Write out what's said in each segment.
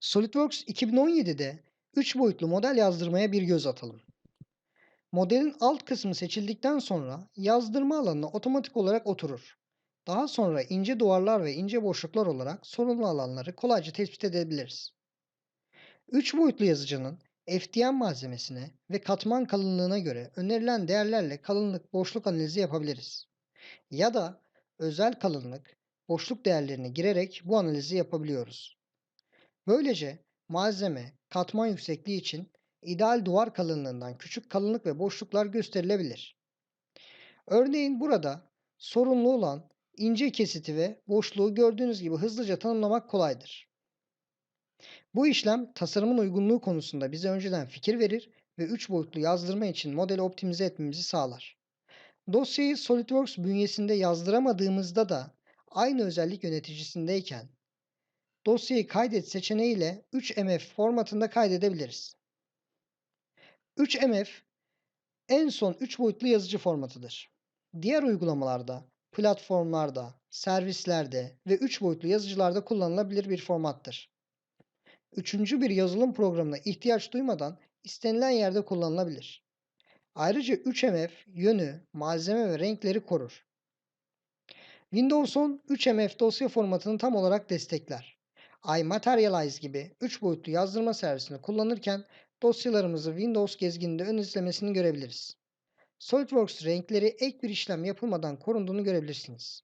SolidWorks 2017'de 3 boyutlu model yazdırmaya bir göz atalım. Modelin alt kısmı seçildikten sonra yazdırma alanına otomatik olarak oturur. Daha sonra ince duvarlar ve ince boşluklar olarak sorunlu alanları kolayca tespit edebiliriz. 3 boyutlu yazıcının FDM malzemesine ve katman kalınlığına göre önerilen değerlerle kalınlık boşluk analizi yapabiliriz. Ya da özel kalınlık, boşluk değerlerini girerek bu analizi yapabiliyoruz. Böylece malzeme katman yüksekliği için ideal duvar kalınlığından küçük kalınlık ve boşluklar gösterilebilir. Örneğin burada sorunlu olan ince kesiti ve boşluğu gördüğünüz gibi hızlıca tanımlamak kolaydır. Bu işlem tasarımın uygunluğu konusunda bize önceden fikir verir ve 3 boyutlu yazdırma için modeli optimize etmemizi sağlar. Dosyayı SolidWorks bünyesinde yazdıramadığımızda da aynı özellik yöneticisindeyken dosyayı kaydet seçeneğiyle 3MF formatında kaydedebiliriz. 3MF en son 3 boyutlu yazıcı formatıdır. Diğer uygulamalarda, platformlarda, servislerde ve 3 boyutlu yazıcılarda kullanılabilir bir formattır. Üçüncü bir yazılım programına ihtiyaç duymadan istenilen yerde kullanılabilir. Ayrıca 3MF yönü, malzeme ve renkleri korur. Windows 10 3MF dosya formatını tam olarak destekler. iMaterialize gibi 3 boyutlu yazdırma servisini kullanırken dosyalarımızı Windows gezgininde ön izlemesini görebiliriz. SolidWorks renkleri ek bir işlem yapılmadan korunduğunu görebilirsiniz.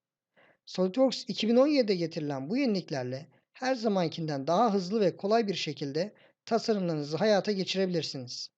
SolidWorks 2017'de getirilen bu yeniliklerle her zamankinden daha hızlı ve kolay bir şekilde tasarımlarınızı hayata geçirebilirsiniz.